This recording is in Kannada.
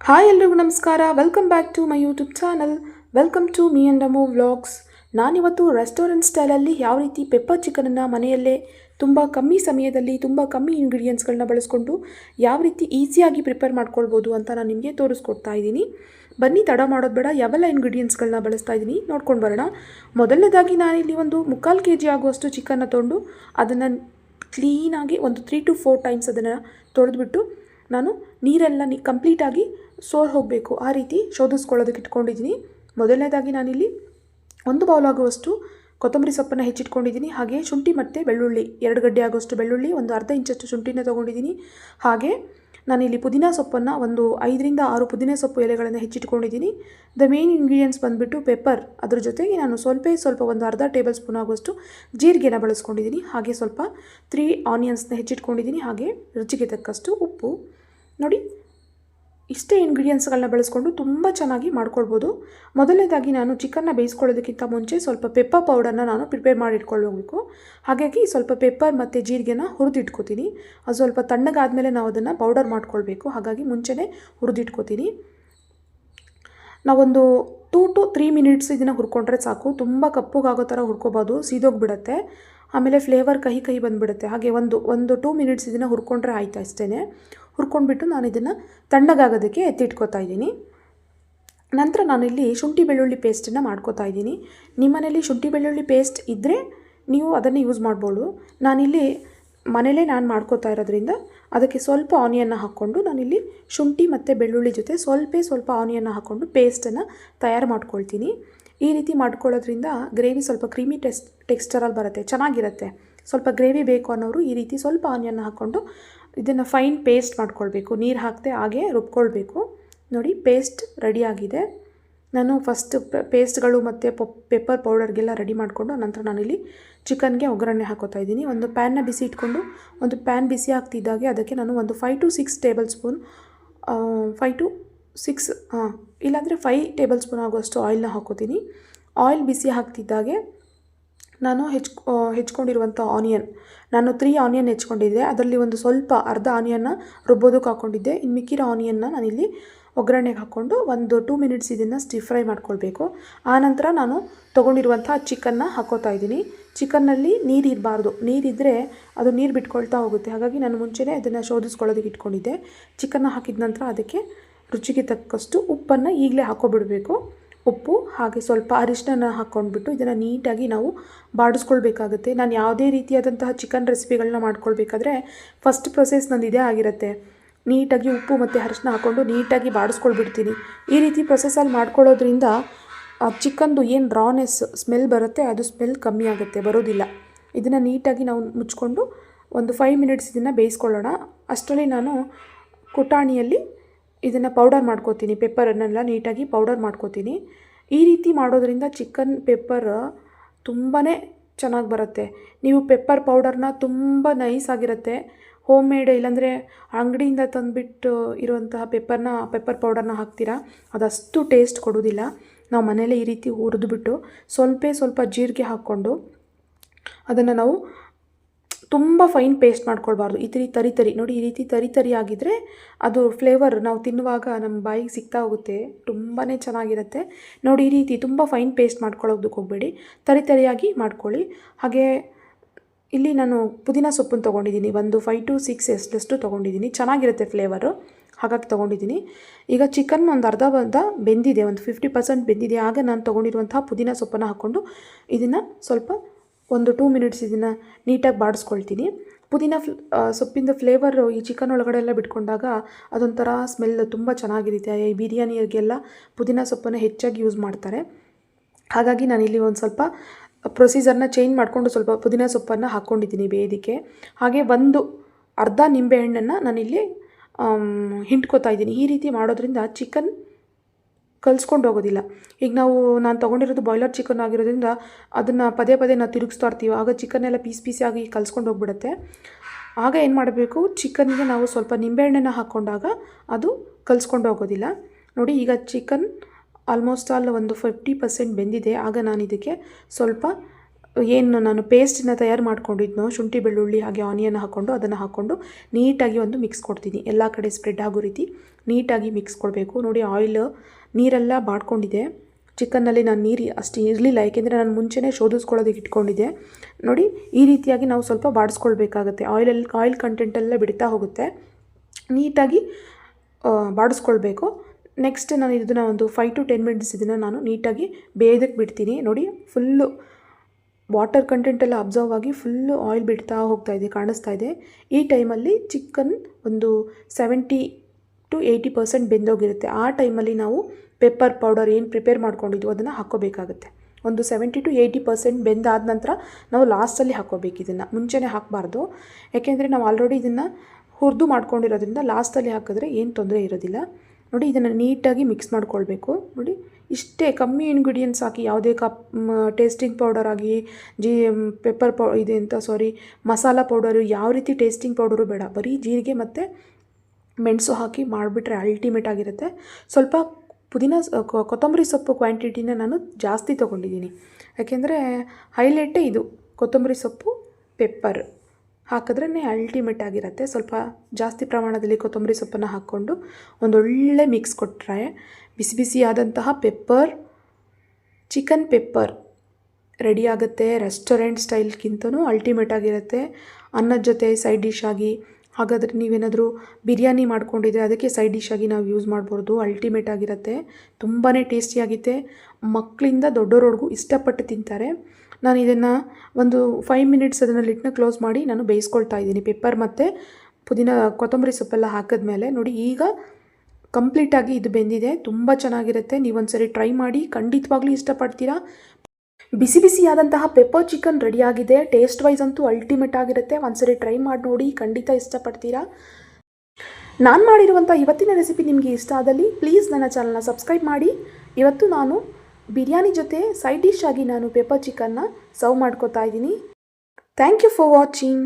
ಹಾಯ್ ಎಲ್ರಿಗೂ ನಮಸ್ಕಾರ. Welcome back to my YouTube channel welcome to me and Amo vlogs ನಾನಿವತ್ತು ರೆಸ್ಟೋರೆಂಟ್ ಸ್ಟೈಲಲ್ಲಿ ಯಾವ ರೀತಿ ಪೆಪ್ಪರ್ ಚಿಕನನ್ನು ಮನೆಯಲ್ಲೇ ತುಂಬ ಕಮ್ಮಿ ಸಮಯದಲ್ಲಿ, ತುಂಬ ಕಮ್ಮಿ ಇಂಗ್ರೀಡಿಯೆಂಟ್ಸ್ಗಳನ್ನ ಬಳಸ್ಕೊಂಡು ಯಾವ ರೀತಿ ಈಸಿಯಾಗಿ ಪ್ರಿಪೇರ್ ಮಾಡ್ಕೊಳ್ಬೋದು ಅಂತ ನಾನು ನಿಮಗೆ ತೋರಿಸ್ಕೊಡ್ತಾ ಇದ್ದೀನಿ. ಬನ್ನಿ, ತಡ ಮಾಡೋದು ಬೇಡ. ಯಾವೆಲ್ಲ ಇಂಗ್ರೀಡಿಯೆಂಟ್ಸ್ಗಳನ್ನ ಬಳಸ್ತಾ ಇದ್ದೀನಿ ನೋಡ್ಕೊಂಡು ಬರೋಣ. ಮೊದಲನೇದಾಗಿ ನಾನಿಲ್ಲಿ ಒಂದು ಮುಕ್ಕಾಲು ಕೆ ಜಿ ಆಗುವಷ್ಟು ಚಿಕನ್ನ ತೊಗೊಂಡು ಅದನ್ನು ಕ್ಲೀನಾಗಿ ಒಂದು ತ್ರೀ ಟು ಫೋರ್ ಟೈಮ್ಸ್ ಅದನ್ನು ತೊಳೆದ್ಬಿಟ್ಟು ನಾನು ನೀರೆಲ್ಲ ನೀ ಕಂಪ್ಲೀಟಾಗಿ ಸೋರ್ ಹೋಗಬೇಕು. ಆ ರೀತಿ ಶೋಧಿಸ್ಕೊಳ್ಳೋದಕ್ಕೆ ಇಟ್ಕೊಂಡಿದ್ದೀನಿ. ಮೊದಲನೇದಾಗಿ ನಾನಿಲ್ಲಿ ಒಂದು ಬೌಲ್ ಆಗುವಷ್ಟು ಕೊತ್ತಂಬರಿ ಸೊಪ್ಪನ್ನು ಹೆಚ್ಚಿಟ್ಕೊಂಡಿದ್ದೀನಿ. ಹಾಗೆ ಶುಂಠಿ ಮತ್ತು ಬೆಳ್ಳುಳ್ಳಿ, ಎರಡು ಗಡ್ಡೆ ಆಗುವಷ್ಟು ಬೆಳ್ಳುಳ್ಳಿ, ಒಂದು ಅರ್ಧ ಇಂಚಷ್ಟು ಶುಂಠಿನ ತೊಗೊಂಡಿದ್ದೀನಿ. ಹಾಗೆ ನಾನಿಲ್ಲಿ ಪುದೀನ ಸೊಪ್ಪನ್ನು ಒಂದು ಐದರಿಂದ ಆರು ಪುದೀನ ಸೊಪ್ಪು ಎಲೆಗಳನ್ನು ಹೆಚ್ಚಿಟ್ಕೊಂಡಿದ್ದೀನಿ. ದ ಮೇನ್ ಇಂಗ್ರೀಡಿಯೆಂಟ್ಸ್ ಬಂದುಬಿಟ್ಟು ಪೆಪ್ಪರ್ ಅದ್ರ ಜೊತೆಗೆ ನಾನು ಸ್ವಲ್ಪ ಸ್ವಲ್ಪ ಒಂದು ಅರ್ಧ ಟೇಬಲ್ ಸ್ಪೂನ್ ಆಗುವಷ್ಟು ಜೀರಿಗೆನ ಬಳಸ್ಕೊಂಡಿದ್ದೀನಿ. ಹಾಗೆ ಸ್ವಲ್ಪ ತ್ರೀ ಆನಿಯನ್ಸ್ನ ಹೆಚ್ಚಿಟ್ಕೊಂಡಿದ್ದೀನಿ. ಹಾಗೆ ರುಚಿಗೆ ತಕ್ಕಷ್ಟು ಉಪ್ಪು. ನೋಡಿ ಇಷ್ಟೇ ಇಂಗ್ರೀಡಿಯೆಂಟ್ಸ್ಗಳನ್ನ ಬಳಸ್ಕೊಂಡು ತುಂಬ ಚೆನ್ನಾಗಿ ಮಾಡ್ಕೊಳ್ಬೋದು. ಮೊದಲನೇದಾಗಿ ನಾನು ಚಿಕನ್ನ ಬೇಯಿಸ್ಕೊಳ್ಳೋದಕ್ಕಿಂತ ಮುಂಚೆ ಸ್ವಲ್ಪ ಪೆಪ್ಪರ್ ಪೌಡರ್ನ ನಾನು ಪ್ರಿಪೇರ್ ಮಾಡಿ ಇಟ್ಕೊಳ್ಳೋಬೇಕು ಹಾಗಾಗಿ ಸ್ವಲ್ಪ ಪೆಪ್ಪರ್ ಮತ್ತು ಜೀರಿಗೆನ ಹುರಿದಿಟ್ಕೋತೀನಿ. ಅದು ಸ್ವಲ್ಪ ತಣ್ಣಗಾದಮೇಲೆ ನಾವು ಅದನ್ನು ಪೌಡರ್ ಮಾಡ್ಕೊಳ್ಬೇಕು. ಹಾಗಾಗಿ ಮುಂಚೆನೇ ಹುರಿದಿಟ್ಕೋತೀನಿ. ನಾವೊಂದು ಟೂ ಟು ತ್ರೀ ಮಿನಿಟ್ಸ್ ಇದನ್ನು ಹುರ್ಕೊಂಡ್ರೆ ಸಾಕು. ತುಂಬ ಕಪ್ಪುಗಾಗೋ ಥರ ಹುರ್ಕೋಬೋದು. ಸೀದೋಗ್ಬಿಡುತ್ತೆ. ಆಮೇಲೆ ಫ್ಲೇವರ್ ಕಹಿ ಕಹಿ ಬಂದುಬಿಡುತ್ತೆ. ಹಾಗೆ ಒಂದು ಒಂದು ಟೂ ಮಿನಿಟ್ಸ್ ಇದನ್ನು ಹುರ್ಕೊಂಡ್ರೆ ಆಯಿತು ಅಷ್ಟೇ ಹುರ್ಕೊಂಡ್ಬಿಟ್ಟು ನಾನು ಇದನ್ನು ತಣ್ಣಗಾಗೋದಕ್ಕೆ ಎತ್ತಿಟ್ಕೋತಾ ಇದ್ದೀನಿ. ನಂತರ ನಾನಿಲ್ಲಿ ಶುಂಠಿ ಬೆಳ್ಳುಳ್ಳಿ ಪೇಸ್ಟನ್ನು ಮಾಡ್ಕೋತಾ ಇದ್ದೀನಿ. ನಿಮ್ಮ ಮನೇಲಿ ಶುಂಠಿ ಬೆಳ್ಳುಳ್ಳಿ ಪೇಸ್ಟ್ ಇದ್ದರೆ ನೀವು ಅದನ್ನು ಯೂಸ್ ಮಾಡ್ಬೋದು. ನಾನಿಲ್ಲಿ ಮನೇಲೇ ನಾನು ಮಾಡ್ಕೋತಾ ಇರೋದ್ರಿಂದ ಅದಕ್ಕೆ ಸ್ವಲ್ಪ ಆನಿಯನ್ನ ಹಾಕ್ಕೊಂಡು ನಾನಿಲ್ಲಿ ಶುಂಠಿ ಮತ್ತು ಬೆಳ್ಳುಳ್ಳಿ ಜೊತೆ ಸ್ವಲ್ಪ ಸ್ವಲ್ಪ ಆನಿಯನ್ನ ಹಾಕ್ಕೊಂಡು ಪೇಸ್ಟನ್ನು ತಯಾರು ಮಾಡ್ಕೊಳ್ತೀನಿ. ಈ ರೀತಿ ಮಾಡ್ಕೊಳ್ಳೋದ್ರಿಂದ ಗ್ರೇವಿ ಸ್ವಲ್ಪ ಕ್ರೀಮಿ ಟೆಸ್ಟ್, ಟೆಕ್ಸ್ಚರಲ್ಲಿ ಬರುತ್ತೆ, ಚೆನ್ನಾಗಿರುತ್ತೆ. ಸ್ವಲ್ಪ ಗ್ರೇವಿ ಬೇಕು ಅನ್ನೋರು ಈ ರೀತಿ ಸ್ವಲ್ಪ ಆನಿಯನ್ನ ಹಾಕ್ಕೊಂಡು ಇದನ್ನು ಫೈನ್ ಪೇಸ್ಟ್ ಮಾಡ್ಕೊಳ್ಬೇಕು. ನೀರು ಹಾಕದೆ ಹಾಗೆ ರುಬ್ಕೊಳ್ಬೇಕು. ನೋಡಿ, ಪೇಸ್ಟ್ ರೆಡಿಯಾಗಿದೆ ನಾನು ಫಸ್ಟ್ ಪೇಸ್ಟ್ಗಳು ಮತ್ತು ಪೊಪ್ ಪೆಪ್ಪರ್ ಪೌಡರ್ಗೆಲ್ಲ ರೆಡಿ ಮಾಡಿಕೊಂಡು ನಂತರ ನಾನಿಲ್ಲಿ ಚಿಕನ್ಗೆ ಒಗ್ಗರಣೆ ಹಾಕೋತಾ ಇದ್ದೀನಿ. ಒಂದು ಪ್ಯಾನ್ನ ಬಿಸಿ ಇಟ್ಕೊಂಡು ಒಂದು ಪ್ಯಾನ್ ಬಿಸಿ ಆಗ್ತಿದ್ದಾಗೆ ಅದಕ್ಕೆ ನಾನು ಒಂದು five to six tablespoon five to six ಹಾಂ ಇಲ್ಲಾಂದರೆ ಫೈ ಟೇಬಲ್ ಸ್ಪೂನ್ ಆಗುವಷ್ಟು ಆಯಿಲ್ನ ಹಾಕೋತೀನಿ. ಆಯಿಲ್ ಬಿಸಿ ಹಾಕ್ತಿದ್ದಾಗೆ ನಾನು ಹೆಚ್ ಹೆಚ್ಕೊಂಡಿರುವಂಥ ಆನಿಯನ್ ನಾನು ತ್ರೀ ಆನಿಯನ್ ಹೆಚ್ಕೊಂಡಿದ್ದೆ. ಅದರಲ್ಲಿ ಒಂದು ಸ್ವಲ್ಪ ಅರ್ಧ ಆನಿಯನ್ನ ರುಬ್ಬೋದಕ್ಕೆ ಹಾಕ್ಕೊಂಡಿದ್ದೆ ಇನ್ನು ಮಿಕ್ಕಿರೋ ಆನಿಯನ್ನ ನಾನಿಲ್ಲಿ ಒಗ್ಗರಣೆಗೆ ಹಾಕ್ಕೊಂಡು ಒಂದು ಟೂ ಮಿನಿಟ್ಸ್ ಇದನ್ನು ಸ್ಟಿ ಫ್ರೈ ಮಾಡ್ಕೊಳ್ಬೇಕು. ಆನಂತರ ನಾನು ತೊಗೊಂಡಿರುವಂಥ ಚಿಕನ್ನ ಹಾಕೋತಾ ಇದ್ದೀನಿ. ಚಿಕನ್ನಲ್ಲಿ ನೀರು ಇರಬಾರ್ದು. ನೀರಿದ್ದರೆ ಅದು ನೀರು ಬಿಟ್ಕೊಳ್ತಾ ಹೋಗುತ್ತೆ. ಹಾಗಾಗಿ ನಾನು ಮುಂಚೆನೇ ಅದನ್ನು ಶೋಧಿಸ್ಕೊಳ್ಳೋದಕ್ಕೆ ಇಟ್ಕೊಂಡಿದ್ದೆ. ಚಿಕನ್ನ ಹಾಕಿದ ನಂತರ ಅದಕ್ಕೆ ರುಚಿಗೆ ತಕ್ಕಷ್ಟು ಉಪ್ಪನ್ನು ಈಗಲೇ ಹಾಕೋಬಿಡಬೇಕು. ಉಪ್ಪು ಹಾಗೆ ಸ್ವಲ್ಪ ಅರಿಶಿನ ಹಾಕ್ಕೊಂಡ್ಬಿಟ್ಟು ಇದನ್ನು ನೀಟಾಗಿ ನಾವು ಬಾಡಿಸ್ಕೊಳ್ಬೇಕಾಗುತ್ತೆ. ನಾನು ಯಾವುದೇ ರೀತಿಯಾದಂತಹ ಚಿಕನ್ ರೆಸಿಪಿಗಳನ್ನ ಮಾಡ್ಕೊಳ್ಬೇಕಾದ್ರೆ ಫಸ್ಟ್ ಪ್ರೊಸೆಸ್ ನಂದು ಇದೇ ಆಗಿರುತ್ತೆ. ನೀಟಾಗಿ ಉಪ್ಪು ಮತ್ತು ಅರಿಶಿನ ಹಾಕ್ಕೊಂಡು ನೀಟಾಗಿ ಬಾಡಿಸ್ಕೊಳ್ಬಿಡ್ತೀನಿ. ಈ ರೀತಿ ಪ್ರೊಸೆಸಲ್ಲಿ ಮಾಡ್ಕೊಳ್ಳೋದ್ರಿಂದ ಚಿಕನ್ದು ಏನು ರಾನೆಸ್ ಸ್ಮೆಲ್ ಬರುತ್ತೆ, ಅದು ಸ್ಮೆಲ್ ಕಮ್ಮಿ ಆಗುತ್ತೆ, ಬರೋದಿಲ್ಲ. ಇದನ್ನು ನೀಟಾಗಿ ನಾವು ಮುಚ್ಕೊಂಡು ಒಂದು ಫೈವ್ ಮಿನಿಟ್ಸ್ ಇದನ್ನು ಬೇಯಿಸ್ಕೊಳ್ಳೋಣ. ಅಷ್ಟರಲ್ಲಿ ನಾನು ಕುಟಾಣಿಯಲ್ಲಿ ಇದನ್ನು ಪೌಡರ್ ಮಾಡ್ಕೋತೀನಿ ಪೆಪ್ಪರನ್ನೆಲ್ಲ ನೀಟಾಗಿ ಪೌಡರ್ ಮಾಡ್ಕೋತೀನಿ. ಈ ರೀತಿ ಮಾಡೋದ್ರಿಂದ ಚಿಕನ್ ಪೆಪ್ಪರ್ ತುಂಬಾ ಚೆನ್ನಾಗಿ ಬರುತ್ತೆ. ನೀವು ಪೆಪ್ಪರ್ ಪೌಡರ್ನ ತುಂಬ ನೈಸ್ ಆಗಿರುತ್ತೆ. ಹೋಮ್ ಮೇಡ್ ಇಲ್ಲಾಂದರೆ ಅಂಗಡಿಯಿಂದ ತಂದುಬಿಟ್ಟು ಇರುವಂತಹ ಪೆಪ್ಪರ್ನ ಪೆಪ್ಪರ್ ಪೌಡರ್ನ ಹಾಕ್ತೀರಾ? ಅದಷ್ಟು ಟೇಸ್ಟ್ ಕೊಡೋದಿಲ್ಲ ನಾವು ಮನೇಲೇ ಈ ರೀತಿ ಹುರಿದ್ಬಿಟ್ಟು ಸ್ವಲ್ಪ ಸ್ವಲ್ಪ ಜೀರಿಗೆ ಹಾಕ್ಕೊಂಡು ಅದನ್ನು ನಾವು ತುಂಬ ಫೈನ್ ಪೇಸ್ಟ್ ಮಾಡ್ಕೊಳ್ಬಾರ್ದು. ಈ ರೀತಿ ತರಿ ತರಿ, ನೋಡಿ ಈ ರೀತಿ ತರಿ ತರಿ ಆಗಿದ್ದರೆ ಅದು ಫ್ಲೇವರ್ ನಾವು ತಿನ್ನುವಾಗ ನಮ್ಮ ಬಾಯಿಗೆ ಸಿಗ್ತಾ ಹೋಗುತ್ತೆ. ತುಂಬಾ ಚೆನ್ನಾಗಿರುತ್ತೆ. ನೋಡಿ ಈ ರೀತಿ ತುಂಬ ಫೈನ್ ಪೇಸ್ಟ್ ಮಾಡ್ಕೊಳ್ಳೋದಕ್ಕೆ ಹೋಗಬೇಡಿ. ತರಿ ತರಿಯಾಗಿ ಮಾಡ್ಕೊಳ್ಳಿ. ಹಾಗೆ ಇಲ್ಲಿ ನಾನು ಪುದೀನ ಸೊಪ್ಪನ್ನು ತೊಗೊಂಡಿದ್ದೀನಿ. ಒಂದು ಫೈವ್ ಟು ಸಿಕ್ಸ್ ಎಸ್ಲಷ್ಟು ತೊಗೊಂಡಿದ್ದೀನಿ. ಚೆನ್ನಾಗಿರುತ್ತೆ ಫ್ಲೇವರು ಹಾಗಾಗಿ ತೊಗೊಂಡಿದ್ದೀನಿ. ಈಗ ಚಿಕನ್ ಒಂದು ಅರ್ಧ ಬಂದ ಬೆಂದಿದೆ. ಒಂದು ಫಿಫ್ಟಿ ಪರ್ಸೆಂಟ್ ಬೆಂದಿದೆ. ಆಗ ನಾನು ತೊಗೊಂಡಿರುವಂತಹ ಪುದೀನ ಸೊಪ್ಪನ್ನು ಹಾಕ್ಕೊಂಡು ಇದನ್ನು ಸ್ವಲ್ಪ ಒಂದು ಟೂ ಮಿನಿಟ್ಸ್ ಇದನ್ನು ನೀಟಾಗಿ ಬಾಡಿಸ್ಕೊಳ್ತೀನಿ. ಪುದೀನ ಫ್ಲ್ ಸೊಪ್ಪಿಂದ ಫ್ಲೇವರು ಈ ಚಿಕನ್ ಒಳಗಡೆ ಎಲ್ಲ ಬಿಟ್ಕೊಂಡಾಗ ಅದೊಂಥರ ಸ್ಮೆಲ್ ತುಂಬ ಚೆನ್ನಾಗಿರುತ್ತೆ. ಈ ಬಿರಿಯಾನಿಯರಿಗೆಲ್ಲ ಪುದೀನ ಸೊಪ್ಪನ್ನು ಹೆಚ್ಚಾಗಿ ಯೂಸ್ ಮಾಡ್ತಾರೆ. ಹಾಗಾಗಿ ನಾನಿಲ್ಲಿ ಒಂದು ಸ್ವಲ್ಪ ಪ್ರೊಸೀಜರ್ನ ಚೇಂಜ್ ಮಾಡಿಕೊಂಡು ಸ್ವಲ್ಪ ಪುದೀನ ಸೊಪ್ಪನ್ನು ಹಾಕ್ಕೊಂಡಿದ್ದೀನಿ ಬೇಯೋದಕ್ಕೆ. ಹಾಗೆ ಒಂದು ಅರ್ಧ ನಿಂಬೆಹಣ್ಣನ್ನು ನಾನಿಲ್ಲಿ ಹಿಂಡ್ಕೋತಾ ಇದ್ದೀನಿ. ಈ ರೀತಿ ಮಾಡೋದ್ರಿಂದ ಚಿಕನ್ ಕಲಿಸ್ಕೊಂಡು ಹೋಗೋದಿಲ್ಲ. ಈಗ ನಾವು, ನಾನು ತೊಗೊಂಡಿರೋದು ಬಾಯ್ಲರ್ ಚಿಕನ್ ಆಗಿರೋದ್ರಿಂದ ಅದನ್ನು ಪದೇ ಪದೇ ನಾವು ತಿರುಗಿಸ್ತಾ ಇರ್ತೀವಿ. ಆಗ ಚಿಕನ್ ಎಲ್ಲ ಪೀಸ್ ಪೀಸಾಗಿ ಕಲಿಸ್ಕೊಂಡು ಹೋಗ್ಬಿಡುತ್ತೆ. ಆಗ ಏನು ಮಾಡಬೇಕು? ಚಿಕನ್ಗೆ ನಾವು ಸ್ವಲ್ಪ ನಿಂಬೆಹಣ್ಣನ್ನು ಹಾಕ್ಕೊಂಡಾಗ ಅದು ಕಲಿಸ್ಕೊಂಡು ಹೋಗೋದಿಲ್ಲ. ನೋಡಿ ಈಗ ಚಿಕನ್ ಆಲ್ಮೋಸ್ಟ್ ಆಲ್ ಒಂದು ಫಿಫ್ಟಿ ಪರ್ಸೆಂಟ್ ಬೆಂದಿದೆ. ಆಗ ನಾನು ಇದಕ್ಕೆ ಸ್ವಲ್ಪ ಏನು ನಾನು ಪೇಸ್ಟನ್ನ ತಯಾರು ಮಾಡ್ಕೊಂಡಿದ್ನೋ, ಶುಂಠಿ, ಬೆಳ್ಳುಳ್ಳಿ ಹಾಗೆ ಆನಿಯನ್ ಹಾಕ್ಕೊಂಡು ಅದನ್ನು ಹಾಕ್ಕೊಂಡು ನೀಟಾಗಿ ಒಂದು ಮಿಕ್ಸ್ ಕೊಡ್ತೀನಿ. ಎಲ್ಲ ಕಡೆ ಸ್ಪ್ರೆಡ್ ಆಗೋ ರೀತಿ ನೀಟಾಗಿ ಮಿಕ್ಸ್ ಕೊಡಬೇಕು. ನೋಡಿ ಆಯಿಲ್ ನೀರೆಲ್ಲ ಬಾಡ್ಕೊಂಡಿದೆ. ಚಿಕನ್ನಲ್ಲಿ ನಾನು ನೀರು ಅಷ್ಟು ಇರಲಿಲ್ಲ ಏಕೆಂದರೆ ನಾನು ಮುಂಚೆನೇ ಶೋಧಿಸ್ಕೊಳ್ಳೋದಕ್ಕೆ ಇಟ್ಕೊಂಡಿದ್ದೆ. ನೋಡಿ, ಈ ರೀತಿಯಾಗಿ ನಾವು ಸ್ವಲ್ಪ ಬಾಡಿಸ್ಕೊಳ್ಬೇಕಾಗತ್ತೆ. ಆಯಿಲಲ್ಲಿ ಆಯಿಲ್ ಕಂಟೆಂಟೆಲ್ಲ ಬಿಡ್ತಾ ಹೋಗುತ್ತೆ. ನೀಟಾಗಿ ಬಾಡಿಸ್ಕೊಳ್ಬೇಕು. ನೆಕ್ಸ್ಟ್ ನಾನು ಇದನ್ನು ಒಂದು ಫೈವ್ ಟು ಟೆನ್ ಮಿನಿಟ್ಸ್ ಇದನ್ನು ನಾನು ನೀಟಾಗಿ ಬೇಯೋದಕ್ಕೆ ಬಿಡ್ತೀನಿ. ನೋಡಿ ಫುಲ್ಲು ವಾಟರ್ ಕಂಟೆಂಟ್ ಎಲ್ಲ ಅಬ್ಸರ್ವ್ ಆಗಿ ಫುಲ್ಲು ಆಯಿಲ್ ಬಿಡ್ತಾ ಹೋಗ್ತಾ ಇದೆ, ಕಾಣಿಸ್ತಾ ಇದೆ. ಈ ಟೈಮಲ್ಲಿ ಚಿಕನ್ ಒಂದು ಸೆವೆಂಟಿ ಟು ಏಯ್ಟಿ ಪರ್ಸೆಂಟ್ ಬೆಂದೋಗಿರುತ್ತೆ. ಆ ಟೈಮಲ್ಲಿ ನಾವು ಪೆಪ್ಪರ್ ಪೌಡರ್ ಏನು ಪ್ರಿಪೇರ್ ಮಾಡ್ಕೊಂಡಿದ್ವು ಅದನ್ನು ಹಾಕೋಬೇಕಾಗುತ್ತೆ ಒಂದು ಸೆವೆಂಟಿ ಟು ಏಯ್ಟಿ ಪರ್ಸೆಂಟ್ ಬೆಂದಾದ ನಂತರ ನಾವು ಲಾಸ್ಟಲ್ಲಿ ಹಾಕೋಬೇಕು ಇದನ್ನು. ಮುಂಚೆನೇ ಹಾಕಬಾರ್ದು. ಯಾಕೆಂದರೆ ನಾವು ಆಲ್ರೆಡಿ ಇದನ್ನು ಹುರಿದು ಮಾಡ್ಕೊಂಡಿರೋದ್ರಿಂದ ಲಾಸ್ಟಲ್ಲಿ ಹಾಕಿದ್ರೆ ಏನು ತೊಂದರೆ ಇರೋದಿಲ್ಲ. ನೋಡಿ ಇದನ್ನು ನೀಟಾಗಿ ಮಿಕ್ಸ್ ಮಾಡ್ಕೊಳ್ಬೇಕು. ನೋಡಿ ಇಷ್ಟೇ ಕಮ್ಮಿ ಇಂಗ್ರೀಡಿಯೆಂಟ್ಸ್ ಹಾಕಿ ಯಾವುದೇ ಕಪ್ ಟೇಸ್ಟಿಂಗ್ ಪೌಡರ್ ಆಗಿ, ಜೀ ಪೆಪ್ಪರ್ ಪೌ ಇದೆ ಅಂತ ಸಾರಿ ಮಸಾಲ ಪೌಡರು ಯಾವ ರೀತಿ ಟೇಸ್ಟಿಂಗ್ ಪೌಡರು ಬೇಡ. ಬರೀ ಜೀರಿಗೆ ಮತ್ತು ಮೆಣಸು ಹಾಕಿ ಮಾಡಿಬಿಟ್ರೆ ಅಲ್ಟಿಮೇಟ್ ಆಗಿರುತ್ತೆ. ಸ್ವಲ್ಪ ಪುದೀನ ಕೊತ್ತಂಬರಿ ಸೊಪ್ಪು ಕ್ವಾಂಟಿಟಿನ ನಾನು ಜಾಸ್ತಿ ತೊಗೊಂಡಿದ್ದೀನಿ. ಯಾಕೆಂದರೆ ಹೈಲೈಟೇ ಇದು, ಕೊತ್ತಂಬರಿ ಸೊಪ್ಪು ಪೆಪ್ಪರ್ ಹಾಕಿದ್ರೇ ಅಲ್ಟಿಮೇಟ್ ಆಗಿರುತ್ತೆ. ಸ್ವಲ್ಪ ಜಾಸ್ತಿ ಪ್ರಮಾಣದಲ್ಲಿ ಕೊತ್ತಂಬರಿ ಸೊಪ್ಪನ್ನು ಹಾಕ್ಕೊಂಡು ಒಂದೊಳ್ಳೆ ಮಿಕ್ಸ್ ಕೊಟ್ಟರೆ ಬಿಸಿ ಬಿಸಿಯಾದಂತಹ ಪೆಪ್ಪರ್ ಚಿಕನ್ ಪೆಪ್ಪರ್ ರೆಡಿ ಆಗುತ್ತೆ. ರೆಸ್ಟೋರೆಂಟ್ ಸ್ಟೈಲ್ಗಿಂತನೂ ಅಲ್ಟಿಮೇಟ್ ಆಗಿರುತ್ತೆ. ಅನ್ನದ ಜೊತೆ ಸೈಡ್ ಡಿಶ್ ಆಗಿ ಹಾಗಾದರೆ ನೀವೇನಾದರೂ ಬಿರಿಯಾನಿ ಮಾಡ್ಕೊಂಡಿದ್ರೆ ಅದಕ್ಕೆ ಸೈಡ್ ಡಿಶ್ ಆಗಿ ನಾವು ಯೂಸ್ ಮಾಡ್ಬೋದು. ಅಲ್ಟಿಮೇಟ್ ಆಗಿರುತ್ತೆ. ತುಂಬಾ ಟೇಸ್ಟಿಯಾಗಿದೆ ಮಕ್ಕಳಿಂದ ದೊಡ್ಡೋರವ್ರಿಗೂ ಇಷ್ಟಪಟ್ಟು ತಿಂತಾರೆ. ನಾನು ಇದನ್ನು ಒಂದು ಫೈವ್ ಮಿನಿಟ್ಸ್ ಅದನ್ನು ಲಿಟ್ನ ಕ್ಲೋಸ್ ಮಾಡಿ ನಾನು ಬೇಯಿಸ್ಕೊಳ್ತಾ ಇದ್ದೀನಿ. ಪೆಪ್ಪರ್ ಮತ್ತು ಪುದೀನ, ಕೊತ್ತಂಬರಿ ಸೊಪ್ಪೆಲ್ಲ ಹಾಕಿದ್ಮೇಲೆ ನೋಡಿ ಈಗ ಕಂಪ್ಲೀಟಾಗಿ ಇದು ಬೆಂದಿದೆ. ತುಂಬ ಚೆನ್ನಾಗಿರುತ್ತೆ. ನೀವೊಂದ್ಸರಿ ಟ್ರೈ ಮಾಡಿ, ಖಂಡಿತವಾಗ್ಲೂ ಇಷ್ಟಪಡ್ತೀರಾ? ಬಿಸಿ ಬಿಸಿಯಾದಂತಹ ಪೆಪ್ಪರ್ ಚಿಕನ್ ರೆಡಿಯಾಗಿದೆ ಟೇಸ್ಟ್ ವೈಸ್ ಅಂತೂ ಅಲ್ಟಿಮೇಟ್ ಆಗಿರುತ್ತೆ. ಒಂದ್ಸರಿ ಟ್ರೈ ಮಾಡಿ ನೋಡಿ, ಖಂಡಿತ ಇಷ್ಟಪಡ್ತೀರಾ? ನಾನು ಮಾಡಿರುವಂಥ ಇವತ್ತಿನ ರೆಸಿಪಿ ನಿಮಗೆ ಇಷ್ಟ ಆದಲ್ಲಿ ಪ್ಲೀಸ್ ನನ್ನ ಚಾನಲ್ನ ಸಬ್ಸ್ಕ್ರೈಬ್ ಮಾಡಿ. ಇವತ್ತು ನಾನು ಬಿರಿಯಾನಿ ಜೊತೆ ಸೈಡ್ ಡಿಶ್ ಆಗಿ ನಾನು ಪೆಪ್ಪರ್ ಚಿಕನ್ನ ಸರ್ವ್ ಮಾಡ್ಕೋತಾ ಇದ್ದೀನಿ. Thank you for watching